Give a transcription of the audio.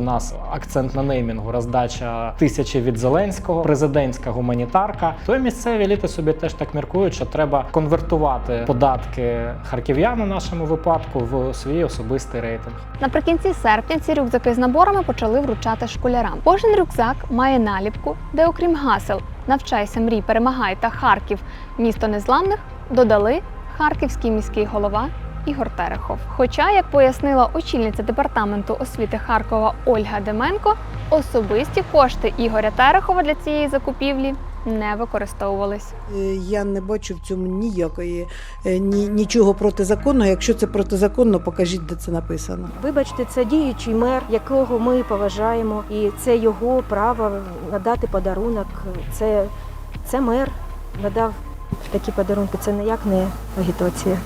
в нас акцент на неймінгу, роздача тисячі від Зеленського, президентська гуманітарка, то місцеві еліти собі теж так міркують, що треба конвертувати податки харків'ян у нашому випадку в свій особистий рейтинг. Наприкінці серпня ці рюкзаки з наборами почали вручати школярам. Кожен рюкзак має наліпку, де, окрім гасел Навчайся, мрій, перемагай та Харків, місто незламних додали харківський міський голова Ігор Терехов. Хоча, як пояснила очільниця департаменту освіти Харкова Ольга Деменко, особисті кошти Ігоря Терехова для цієї закупівлі не використовувались. Е, Я не бачу в цьому ніякої е, ні, нічого протизаконного. Якщо це протизаконно, покажіть, де це написано. Вибачте, це діючий мер, якого ми поважаємо, і це його право надати подарунок. Це, це мер надав такі подарунки. Це ніяк не агітація.